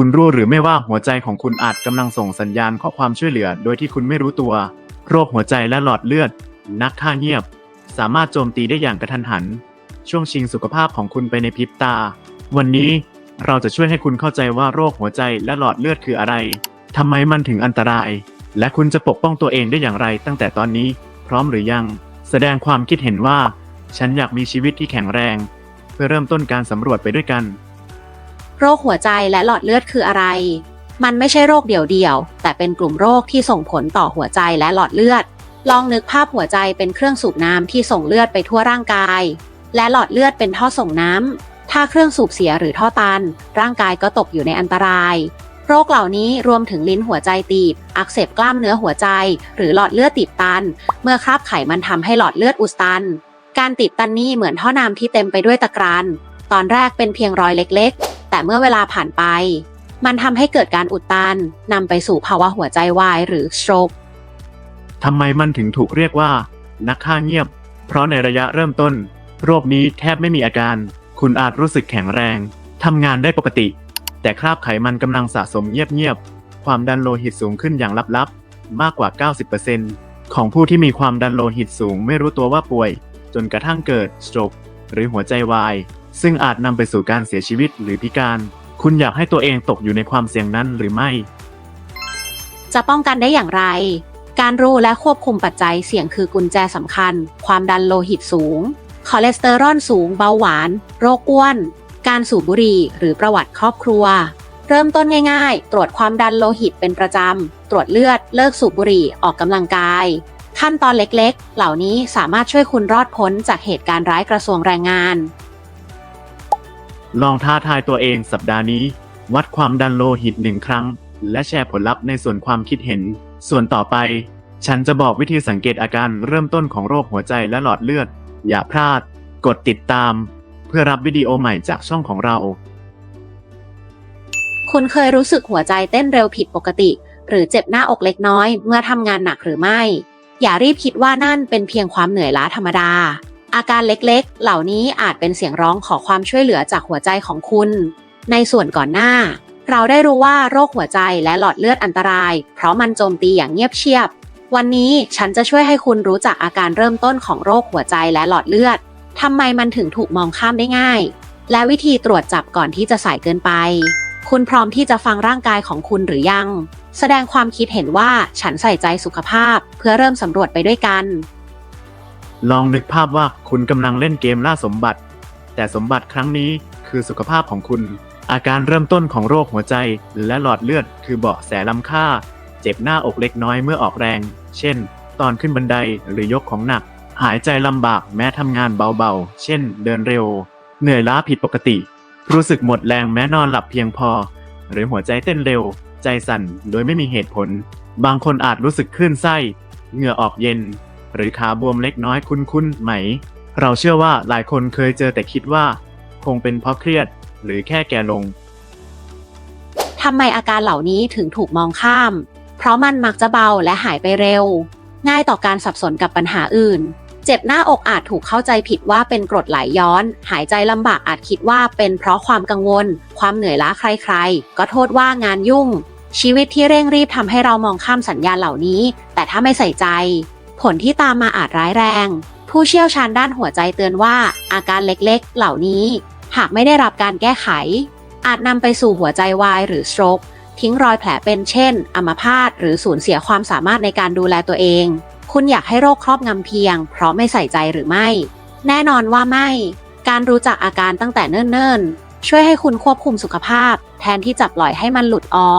คุณรู้หรือไม่ว่าหัวใจของคุณอาจกำลังส่งสัญญาณข้อความช่วยเหลือ โดยที่คุณไม่รู้ตัว โรคหัวใจและหลอดเลือด นักฆ่าเงียบ สามารถโจมตีได้อย่างกระทันหัน ช่วงชิงสุขภาพของคุณไปในพริบตา วันนี้เราจะช่วยให้คุณเข้าใจว่าโรคหัวใจและหลอดเลือดคืออะไรทำไมมันถึงอันตราย และคุณจะปกป้องตัวเองได้อย่างไร ตั้งแต่ตอนนี้ พร้อมหรือยัง แสดงความคิดเห็นว่า ฉันอยากมีชีวิตที่แข็งแรง เพื่อเริ่มต้นการสำรวจไปด้วยกัน โรคหัวใจและหลอดเลือดคืออะไร มันไม่ใช่โรคเดี่ยวๆ แต่เป็นกลุ่มโรคที่ส่งผลต่อหัวใจและหลอดเลือด ลองนึกภาพหัวใจเป็นเครื่องสูบน้ำที่ส่งเลือดไปทั่วร่างกาย และหลอดเลือดเป็นท่อส่งน้ำ ถ้าเครื่องสูบเสียหรือท่อตัน ร่างกายก็ตกอยู่ในอันตราย โรคเหล่านี้รวมถึงลิ้นหัวใจตีบ อักเสบกล้ามเนื้อหัวใจ หรือหลอดเลือดตีบตัน เมื่อคราบไขมันทำให้หลอดเลือดอุดตัน การตีบตันนี่เหมือนท่อน้ำที่เต็มไปด้วยตะกรันตอนแรกเป็นเพียงรอยเล็กๆ แต่เมื่อเวลาผ่านไป มันทำให้เกิดการอุดตันนำไปสู่ภาวะหัวใจวายหรือ stroke ทำไมมันถึงถูกเรียกว่า นักฆ่าเงียบ เพราะในระยะเริ่มต้น โรคนี้แทบไม่มีอาการ คุณอาจรู้สึกแข็งแรงทำงานได้ปกติ แต่คราบไขมันกำลังสะสมเงียบๆ ความดันโลหิตสูงขึ้นอย่างลับๆ มากกว่า 90%ของผู้ที่มีความดันโลหิตสูงไม่รู้ตัวว่าป่วย จนกระทั่งเกิด stroke หรือหัวใจวาย ซึ่งอาจนำไปสู่การเสียชีวิตหรือพิการ คุณอยากให้ตัวเองตกอยู่ในความเสี่ยงนั้นหรือไม่ จะป้องกันได้อย่างไร การรู้และควบคุมปัจจัยเสี่ยงคือกุญแจสำคัญ ความดันโลหิตสูง คอเลสเตอรอลสูง เบาหวาน โรคอ้วน การสูบบุหรี่หรือประวัติครอบครัว เริ่มต้นง่ายๆ ตรวจความดันโลหิตเป็นประจำ ตรวจเลือด เลิกสูบบุหรี่ ออกกำลังกาย ขั้นตอนเล็กๆ เหล่านี้สามารถช่วยคุณรอดพ้นจากเหตุการณ์ร้ายกระทรวงแรงงาน ลองท้าทายตัวเองสัปดาห์นี้ วัดความดันโลหิตหนึ่งครั้ง และแชร์ผลลัพธ์ในส่วนความคิดเห็น ส่วนต่อไป ฉันจะบอกวิธีสังเกตอาการเริ่มต้นของโรคหัวใจและหลอดเลือด อย่าพลาด กดติดตาม เพื่อรับวิดีโอใหม่จากช่องของเรา คุณเคยรู้สึกหัวใจเต้นเร็วผิดปกติ หรือเจ็บหน้าอกเล็กน้อย เมื่อทำงานหนักหรือไม่ อย่ารีบคิดว่านั่นเป็นเพียงความเหนื่อยล้าธรรมดา อาการเล็กๆ เหล่านี้อาจเป็นเสียงร้องขอความช่วยเหลือจากหัวใจของคุณ ในส่วนก่อนหน้า เราได้รู้ว่าโรคหัวใจและหลอดเลือดอันตราย เพราะมันโจมตีอย่างเงียบเชียบ วันนี้ฉันจะช่วยให้คุณรู้จักอาการเริ่มต้นของโรคหัวใจและหลอดเลือดทำไมมันถึงถูกมองข้ามได้ง่าย และวิธีตรวจจับก่อนที่จะสายเกินไป คุณพร้อมที่จะฟังร่างกายของคุณหรือยัง แสดงความคิดเห็นว่าฉันใส่ใจสุขภาพ เพื่อเริ่มสำรวจไปด้วยกัน ลองนึกภาพว่าคุณกำลังเล่นเกมล่าสมบัติ แต่สมบัติครั้งนี้คือสุขภาพของคุณ อาการเริ่มต้นของโรคหัวใจและหลอดเลือดคือเบาะแสล้ำค่า เจ็บหน้าอกเล็กน้อยเมื่อออกแรง เช่น ตอนขึ้นบันไดหรือยกของหนัก หายใจลำบากแม้ทำงานเบาๆ เช่น เดินเร็ว เหนื่อยล้าผิดปกติ รู้สึกหมดแรงแม้นอนหลับเพียงพอ หรือหัวใจเต้นเร็ว ใจสั่นโดยไม่มีเหตุผล บางคนอาจรู้สึกคลื่นไส้ เหงื่อออกเย็น หรือขาบวมเล็กน้อยคุ้นๆไหม เราเชื่อว่าหลายคนเคยเจอแต่คิดว่า คงเป็นเพราะเครียดหรือแค่แก่ลง ทำไมอาการเหล่านี้ถึงถูกมองข้าม เพราะมันมักจะเบาและหายไปเร็ว ง่ายต่อการสับสนกับปัญหาอื่น เจ็บหน้าอกอาจถูกเข้าใจผิดว่าเป็นกรดไหลย้อน หายใจลำบากอาจคิดว่าเป็นเพราะความกังวล ความเหนื่อยล้าใครๆ ก็โทษว่างานยุ่ง ชีวิตที่เร่งรีบทำให้เรามองข้ามสัญญาณเหล่านี้ แต่ถ้าไม่ใส่ใจ ผลที่ตามมาอาจร้ายแรง ผู้เชี่ยวชาญด้านหัวใจเตือนว่า อาการเล็กๆ เหล่านี้ หากไม่ได้รับการแก้ไข อาจนำไปสู่หัวใจวายหรือ stroke ทิ้งรอยแผลเป็นเช่น อัมพาตหรือสูญเสียความสามารถในการดูแลตัวเอง คุณอยากให้โรคครอบงำเพียง เพราะไม่ใส่ใจหรือไม่ แน่นอนว่าไม่ การรู้จักอาการตั้งแต่เนิ่นๆ ช่วยให้คุณควบคุมสุขภาพ แทนที่จะปล่อยให้มันหลุดออ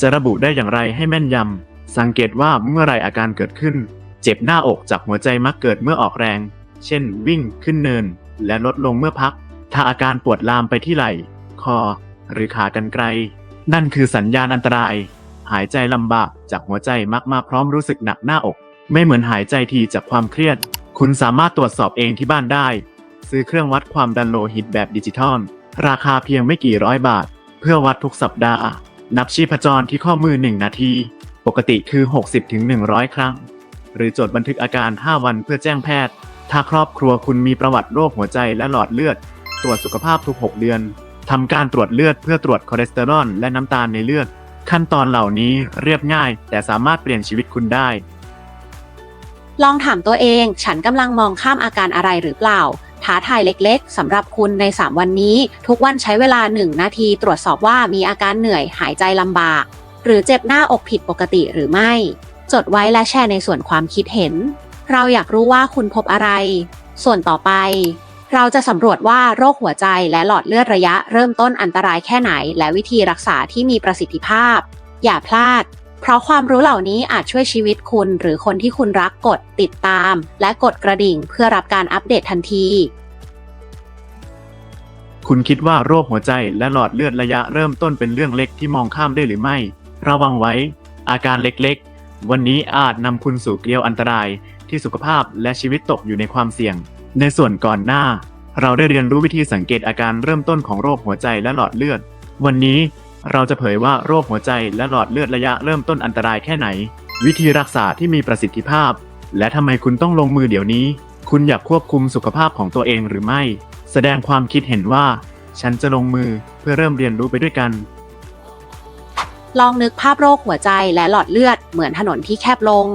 จะระบุได้อย่างไรให้แม่นยำ สังเกตว่าเมื่อไรอาการเกิดขึ้น เจ็บหน้าอกจากหัวใจมักเกิดเมื่อออกแรง เช่น วิ่งขึ้นเนิน และลดลงเมื่อพัก ถ้าอาการปวดลามไปที่ไหล่ คอ หรือขากันไกล นั่นคือสัญญาณอันตราย หายใจลำบากจากหัวใจมักมาพร้อมรู้สึกหนักหน้าอก ไม่เหมือนหายใจทีจากความเครียด คุณสามารถตรวจสอบเองที่บ้านได้ ซื้อเครื่องวัดความดันโลหิตแบบดิจิทัล ราคาเพียงไม่กี่ร้อยบาท เพื่อวัดทุกสัปดาห์ นับชีพจรที่ข้อมือ1นาที ปกติคือ 60-100 ครั้ง หรือจดบันทึกอาการ 5 วันเพื่อแจ้งแพทย์ ถ้าครอบครัวคุณมีประวัติโรคหัวใจและหลอดเลือด ตรวจสุขภาพทุก 6 เดือนทำการตรวจเลือดเพื่อตรวจคอเลสเตอรอลและน้ำตาลในเลือด ขั้นตอนเหล่านี้เรียบง่าย แต่สามารถเปลี่ยนชีวิตคุณได้ ลองถามตัวเอง ฉันกำลังมองข้ามอาการอะไรหรือเปล่า ท้าทายเล็กๆสำหรับคุณใน 3 วันนี้ ทุกวันใช้เวลา 1 นาที ตรวจสอบว่ามีอาการเหนื่อยหายใจลำบาก หรือเจ็บหน้าอกผิดปกติหรือไม่ จดไว้และแชร์ในส่วนความคิดเห็น เราอยากรู้ว่าคุณพบอะไร ส่วนต่อไป เราจะสำรวจว่าโรคหัวใจและหลอดเลือดระยะเริ่มต้นอันตรายแค่ไหน และวิธีรักษาที่มีประสิทธิภาพ อย่าพลาด เพราะความรู้เหล่านี้อาจช่วยชีวิตคุณหรือคนที่คุณรักกดติดตาม และกดกระดิ่งเพื่อรับการอัปเดตทันทีคุณคิดว่าโรคหัวใจและหลอดเลือดระยะเริ่มต้นเป็นเรื่องเล็กที่มองข้ามได้หรือไม่ ระวังไว้ อาการเล็กๆ วันนี้อาจนำคุณสู่เกลียวอันตรายที่สุขภาพและชีวิตตกอยู่ในความเสี่ยง ในส่วนก่อนหน้า เราได้เรียนรู้วิธีสังเกตอาการเริ่มต้นของโรคหัวใจและหลอดเลือด วันนี้เราจะเผยว่าโรคหัวใจและหลอดเลือดระยะเริ่มต้นอันตรายแค่ไหน วิธีรักษาที่มีประสิทธิภาพ และทำไมคุณต้องลงมือเดี๋ยวนี้ คุณอยากควบคุมสุขภาพของตัวเองหรือไม่ แสดงความคิดเห็นว่า ฉันจะลงมือเพื่อเริ่มเรียนรู้ไปด้วยกัน ลองนึกภาพโรคหัวใจและหลอดเลือดเหมือนถนนที่แคบลง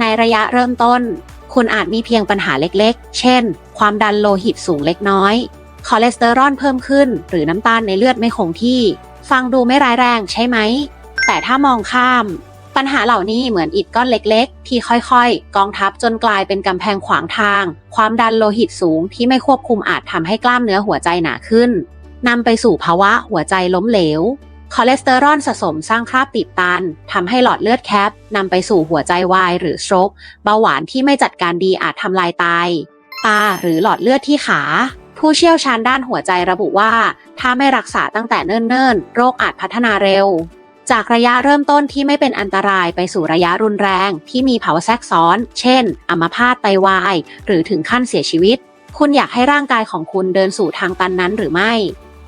ในระยะเริ่มต้น คุณอาจมีเพียงปัญหาเล็กๆ เช่น ความดันโลหิตสูงเล็กน้อย คอเลสเตอรอลเพิ่มขึ้น หรือน้ำตาลในเลือดไม่คงที่ ฟังดูไม่ร้ายแรงใช่ไหม แต่ถ้ามองข้าม ปัญหาเหล่านี้เหมือนอิฐก้อนเล็กๆ ที่ค่อยๆ กองทัพจนกลายเป็นกำแพงขวางทาง ความดันโลหิตสูงที่ไม่ควบคุมอาจทำให้กล้ามเนื้อหัวใจหนาขึ้นนำไปสู่ภาวะหัวใจล้มเหลว คอเลสเตอรอลสะสมสร้างคราบติดตันทำให้หลอดเลือดแคบนำไปสู่หัวใจวายหรือสโตรกเบาหวานที่ไม่จัดการดีอาจทำลายไตตาหรือหลอดเลือดที่ขา ผู้เชี่ยวชาญด้านหัวใจระบุว่า ถ้าไม่รักษาตั้งแต่เนิ่นๆ โรคอาจพัฒนาเร็ว จากระยะเริ่มต้นที่ไม่เป็นอันตรายไปสู่ระยะรุนแรงที่มีภาวะแทรกซ้อน เช่น อัมพาตไตวาย หรือถึงขั้นเสียชีวิต คุณอยากให้ร่างกายของคุณเดินสู่ทางตันนั้นหรือไม่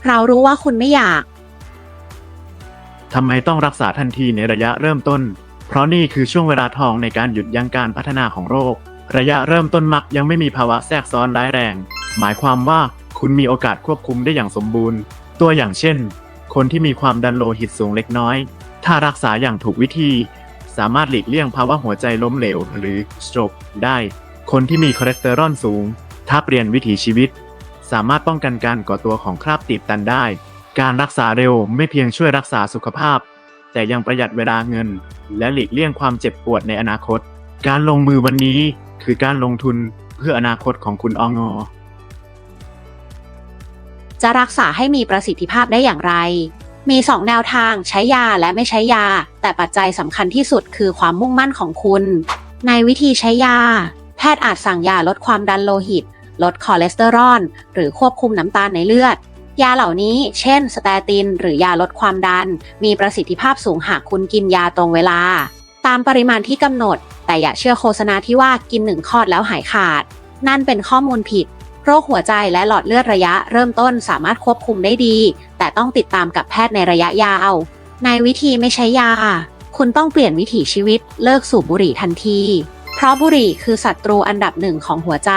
เรารู้ว่าคุณไม่อยาก ทำไมต้องรักษาทันทีในระยะเริ่มต้น เพราะนี่คือช่วงเวลาทองในการหยุดยั้งการพัฒนาของโรค ระยะเริ่มต้นมักยังไม่มีภาวะแทรกซ้อนร้ายแรง หมายความว่าคุณมีโอกาสควบคุมได้อย่างสมบูรณ์ ตัวอย่างเช่น คนที่มีความดันโลหิตสูงเล็กน้อย ถ้ารักษาอย่างถูกวิธี สามารถหลีกเลี่ยงภาวะหัวใจล้มเหลวหรือ stroke ได้ คนที่มีคอเลสเตอรอลสูง ถ้าเปลี่ยนวิถีชีวิต สามารถป้องกันการก่อตัวของคราบติดตันได้ การรักษาเร็วไม่เพียงช่วยรักษาสุขภาพ แต่ยังประหยัดเวลาเงิน และหลีกเลี่ยงความเจ็บปวดในอนาคต การลงมือวันนี้คือการลงทุนเพื่ออนาคตของคุณองอจะรักษาให้มีประสิทธิภาพได้อย่างไร มี 2 แนวทางใช้ยาและไม่ใช้ยา แต่ปัจจัยสำคัญที่สุดคือความมุ่งมั่นของคุณ ในวิธีใช้ยา แพทย์อาจสั่งยาลดความดันโลหิต ลดคอเลสเตอรอลหรือควบคุมน้ำตาลในเลือด ยาเหล่านี้เช่น สเตติน หรือยาลดความดัน มีประสิทธิภาพสูงหากคุณกินยาตรงเวลา ตามปริมาณที่กำหนด แต่อย่าเชื่อโฆษณาที่ว่ากินหนึ่งคอดแล้วหายขาด นั่นเป็นข้อมูลผิด โรคหัวใจและหลอดเลือดระยะเริ่มต้นสามารถควบคุมได้ดี แต่ต้องติดตามกับแพทย์ในระยะยาว ในวิธีไม่ใช้ยา คุณต้องเปลี่ยนวิถีชีวิต เลิกสูบบุหรี่ทันที เพราะบุหรี่คือศัตรูอันดับหนึ่งของหัวใจ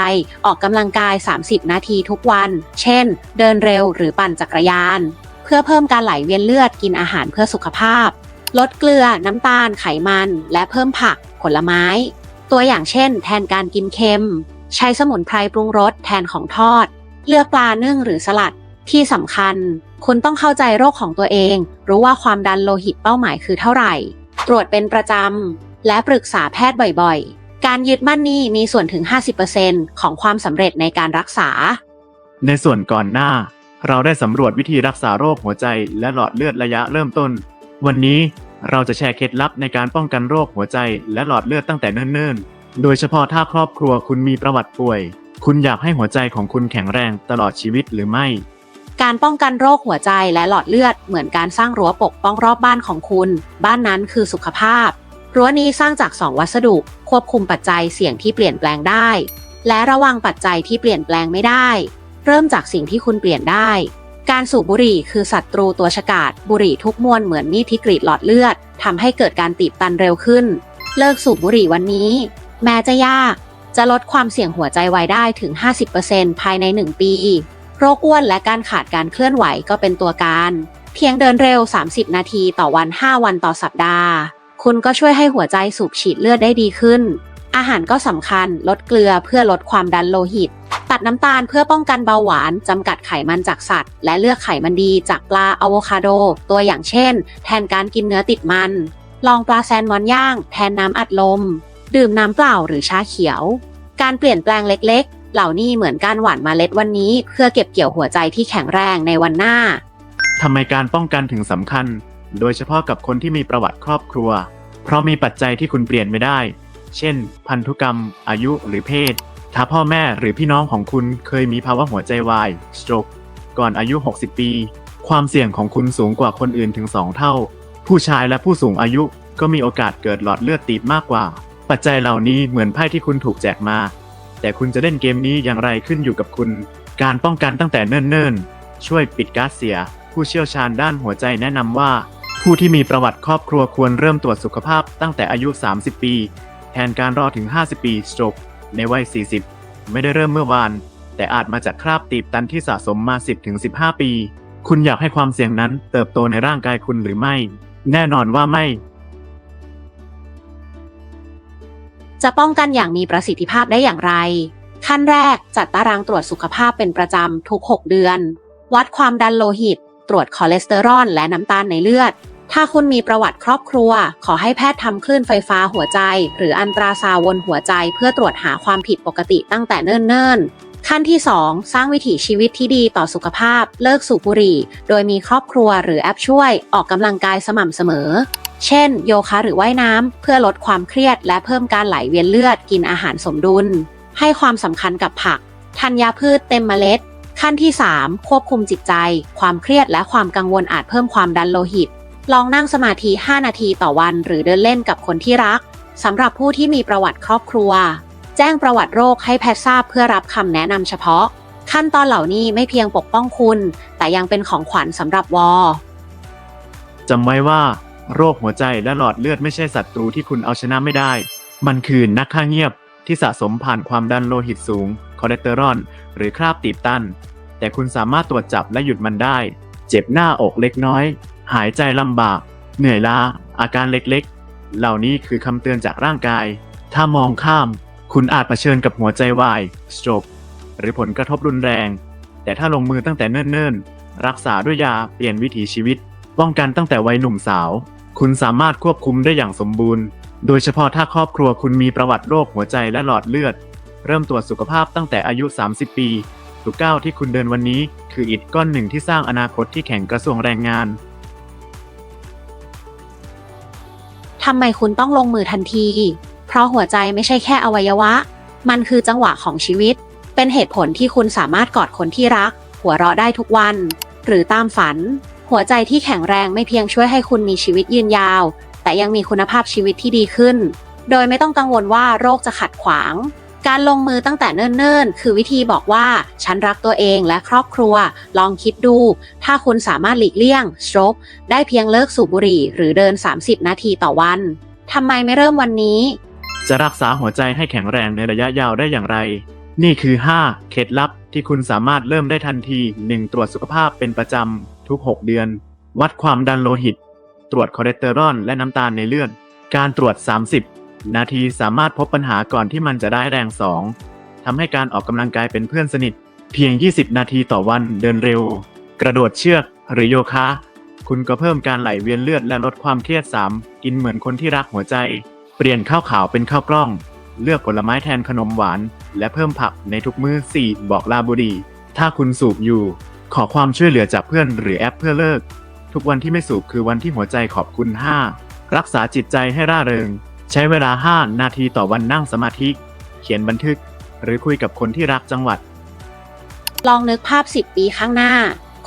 ออกกำลังกาย 30 นาทีทุกวัน เช่น เดินเร็วหรือปั่นจักรยาน เพื่อเพิ่มการไหลเวียนเลือดกินอาหารเพื่อสุขภาพ ลดเกลือ น้ำตาล ไขมัน และเพิ่มผัก ผลไม้ ตัวอย่างเช่น แทนการกินเค็ม ใช้สมุนไพรปรุงรสแทนของทอด เลือกปลานึ่งหรือสลัด ที่สำคัญ คุณต้องเข้าใจโรคของตัวเอง รู้ว่าความดันโลหิตเป้าหมายคือเท่าไหร่ ตรวจเป็นประจำและปรึกษาแพทย์บ่อยๆ การยึดมั่นนี้มีส่วนถึง 50%ของความสำเร็จในการรักษา ในส่วนก่อนหน้า เราได้สำรวจวิธีรักษาโรคหัวใจและหลอดเลือดระยะเริ่มต้น วันนี้เราจะแชร์เคล็ดลับในการป้องกันโรคหัวใจและหลอดเลือดตั้งแต่เนิ่นๆ โดยเฉพาะถ้าครอบครัวคุณมีประวัติป่วย คุณอยากให้หัวใจของคุณแข็งแรงตลอดชีวิตหรือไม่ การป้องกันโรคหัวใจและหลอดเลือดเหมือนการสร้างรั้วปกป้องรอบบ้านของคุณ บ้านนั้นคือสุขภาพ รั้วนี้สร้างจาก 2 วัสดุ ควบคุมปัจจัยเสี่ยงที่เปลี่ยนแปลงได้ และระวังปัจจัยที่เปลี่ยนแปลงไม่ได้ เริ่มจากสิ่งที่คุณเปลี่ยนได้ การสูบบุหรี่คือศัตรูตัวฉกาจบุหรี่ทุกมวลเหมือนมีดที่กรีดหลอดเลือดทำให้เกิดการตีบตันเร็วขึ้น เลิกสูบบุหรี่วันนี้ แม้จะยาก จะลดความเสี่ยงหัวใจวายได้ถึง 50%ภายใน 1 ปีโรคอ้วนและการขาดการเคลื่อนไหวก็เป็นตัวการ เพียงเดินเร็ว 30 นาทีต่อวัน 5 วันต่อสัปดาห์ คุณก็ช่วยให้หัวใจสูบฉีดเลือดได้ดีขึ้น อาหารก็สำคัญลดเกลือเพื่อลดความดันโลหิต ตัดน้ำตาลเพื่อป้องกันเบาหวานจำกัดไขมันจากสัตว์ และเลือกไขมันดีจากปลาอะโวคาโด ตัวอย่างเช่น แทนการกินเนื้อติดมัน ลองปลาแซลมอนย่าง แทนน้ำอัดลม ดื่มน้ำเปล่าหรือชาเขียว การเปลี่ยนแปลงเล็กๆ เหล่านี้เหมือนการหว่านมาเมล็ดวันนี้ เพื่อเก็บเกี่ยวหัวใจที่แข็งแรงในวันหน้าทำไมการป้องกันถึงสำคัญ โดยเฉพาะกับคนที่มีประวัติครอบครัว เพราะมีปัจจัยที่คุณเปลี่ยนไม่ได้ เช่น พันธุกรรม อายุหรือเพศ ถ้าพ่อแม่หรือพี่น้องของคุณเคยมีภาวะหัวใจวาย stroke ก่อนอายุ 60 ปี ความเสี่ยงของคุณสูงกว่าคนอื่นถึง 2 เท่า ผู้ชายและผู้สูงอายุก็มีโอกาสเกิดหลอดเลือดตีบมากกว่า ปัจจัยเหล่านี้เหมือนไพ่ที่คุณถูกแจกมา แต่คุณจะเล่นเกมนี้อย่างไรขึ้นอยู่กับคุณ การป้องกันตั้งแต่เนิ่นๆ ช่วยปิดก๊าซเสีย ผู้เชี่ยวชาญด้านหัวใจแนะนำว่า ผู้ที่มีประวัติครอบครัวควรเริ่มตรวจสุขภาพตั้งแต่อายุ 30 ปี แทนการรอถึง 50 ปีสโตรกในวัย 40 ไม่ได้เริ่มเมื่อวาน แต่อาจมาจากคราบตีบตันที่สะสมมา 10-15 ปี คุณอยากให้ความเสี่ยงนั้นเติบโตในร่างกายคุณหรือไม่ แน่นอนว่าไม่ จะป้องกันอย่างมีประสิทธิภาพได้อย่างไร ขั้นแรกจัดตารางตรวจสุขภาพเป็นประจำทุก 6 เดือน วัดความดันโลหิต ตรวจคอเลสเตอรอลและน้ำตาลในเลือด ถ้าคุณมีประวัติครอบครัว ขอให้แพทย์ทำคลื่นไฟฟ้าหัวใจ หรืออันตราซาวด์วนหัวใจ เพื่อตรวจหาความผิดปกติตั้งแต่เนิ่นๆขั้นที่ 2 สร้างวิถีชีวิตที่ดีต่อสุขภาพ เลิกสูบบุหรี่ โดยมีครอบครัวหรือแอปช่วย ออกกำลังกายสม่ำเสมอ เช่น โยคะหรือว่ายน้ำ เพื่อลดความเครียด และเพิ่มการไหลเวียนเลือด กินอาหารสมดุล ให้ความสำคัญกับผัก ธัญพืชเต็มเมล็ด ขั้นที่ 3 ควบคุมจิตใจ ความเครียดและความกังวลอาจเพิ่มความดันโลหิต ลองนั่งสมาธิ 5 นาทีต่อวัน หรือเดินเล่นกับคนที่รักสำหรับผู้ที่มีประวัติครอบครัว แจ้งประวัติโรคให้แพทย์ทราบเพื่อรับคำแนะนำเฉพาะ ขั้นตอนเหล่านี้ไม่เพียงปกป้องคุณ แต่ยังเป็นของขวัญสำหรับวอจำไว้ว่า โรคหัวใจและหลอดเลือดไม่ใช่ศัตรูที่คุณเอาชนะไม่ได้ มันคือนักฆ่าเงียบที่สะสมผ่านความดันโลหิตสูง คอเลสเตอรอลหรือคราบตีบตัน แต่คุณสามารถตรวจจับและหยุดมันได้ เจ็บหน้าอกเล็กน้อย หายใจลำบาก เหนื่อยล้า อาการเล็กๆ เหล่านี้คือคำเตือนจากร่างกาย ถ้ามองข้าม คุณอาจเผชิญกับหัวใจวาย stroke หรือผลกระทบรุนแรง แต่ถ้าลงมือตั้งแต่เนิ่นๆ รักษาด้วยยาเปลี่ยนวิถีชีวิต ป้องกันตั้งแต่วัยหนุ่มสาว คุณสามารถควบคุมได้อย่างสมบูรณ์ โดยเฉพาะถ้าครอบครัวคุณมีประวัติโรคหัวใจและหลอดเลือด เริ่มตรวจสุขภาพตั้งแต่อายุ 30 ปี ทุกก้าวที่คุณเดินวันนี้ คืออิฐก้อนหนึ่งที่สร้างอนาคตที่แข่งกระทรวงแรงงาน ทำไมคุณต้องลงมือทันที เพราะหัวใจไม่ใช่แค่อวัยวะ มันคือจังหวะของชีวิต เป็นเหตุผลที่คุณสามารถกอดคนที่รัก หัวเราะได้ทุกวัน หรือตามฝัน หัวใจที่แข็งแรงไม่เพียงช่วยให้คุณมีชีวิตยืนยาว แต่ยังมีคุณภาพชีวิตที่ดีขึ้น โดยไม่ต้องกังวลว่าโรคจะขัดขวาง การลงมือตั้งแต่เนิ่นๆ คือวิธีบอกว่า ฉันรักตัวเองและครอบครัว ลองคิดดู ถ้าคุณสามารถหลีกเลี่ยงสโตรกได้เพียงเลิกสูบบุหรี่ หรือเดิน 30 นาทีต่อวันทำไมไม่เริ่มวันนี้ จะรักษาหัวใจให้แข็งแรงในระยะยาวได้อย่างไร นี่คือ 5 เคล็ดลับที่คุณสามารถเริ่มได้ทันที 1. ตรวจสุขภาพเป็นประจำทุก 6 เดือน วัดความดันโลหิต ตรวจคอเลสเตอรอลและน้ำตาลในเลือด การตรวจ 30 นาทีสามารถพบปัญหาก่อนที่มันจะได้แรง 2. ทำให้การออกกำลังกายเป็นเพื่อนสนิท เพียง 20 นาทีต่อวันเดินเร็ว กระโดดเชือกหรือโยคะ คุณก็เพิ่มการไหลเวียนเลือดและลดความเครียด 3. กินเหมือนคนที่รักหัวใจ เปลี่ยนข้าวขาวเป็นข้าวกล้อง เลือกผลไม้แทนขนมหวาน และเพิ่มผักในทุกมื้อ 4. บอกลาบุรี ถ้าคุณสูบอยู่ ขอความช่วยเหลือจากเพื่อนหรือแอปเพื่อเลิก ทุกวันที่ไม่สูบคือวันที่หัวใจขอบคุณ 5. รักษาจิตใจให้ร่าเริง ใช้เวลา 5 นาทีต่อวันนั่งสมาธิ เขียนบันทึก หรือคุยกับคนที่รักจังหวัด ลองนึกภาพ 10 ปีข้างหน้า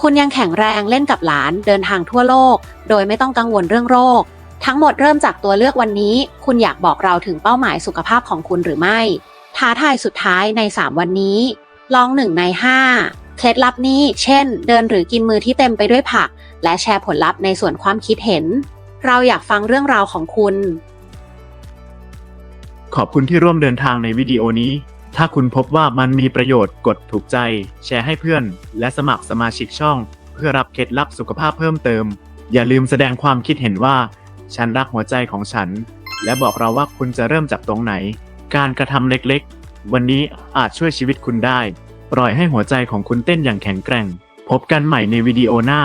คุณยังแข็งแรงเล่นกับหลานเดินทางทั่วโลก โดยไม่ต้องกังวลเรื่องโรค ทั้งหมดเริ่มจากตัวเลือกวันนี้ คุณอยากบอกเราถึงเป้าหมายสุขภาพของคุณหรือไม่ ท้าทายสุดท้ายใน 3 วันนี้ ลอง 1 ใน 5 เคล็ดลับนี้ เช่น เดินหรือกินมือที่เต็มไปด้วยผัก และแชร์ผลลัพธ์ในส่วนความคิดเห็น เราอยากฟังเรื่องราวของคุณ ขอบคุณที่ร่วมเดินทางในวิดีโอนี้ ถ้าคุณพบว่ามันมีประโยชน์กดถูกใจ แชร์ให้เพื่อน และสมัครสมาชิกช่อง เพื่อรับเคล็ดลับสุขภาพเพิ่มเติม อย่าลืมแสดงความคิดเห็นว่า ฉันรักหัวใจของฉัน และบอกเราว่าคุณจะเริ่มจากตรงไหน การกระทำเล็กๆ วันนี้อาจช่วยชีวิตคุณได้ ปล่อยให้หัวใจของคุณเต้นอย่างแข็งแกร่ง พบกันใหม่ในวิดีโอหน้า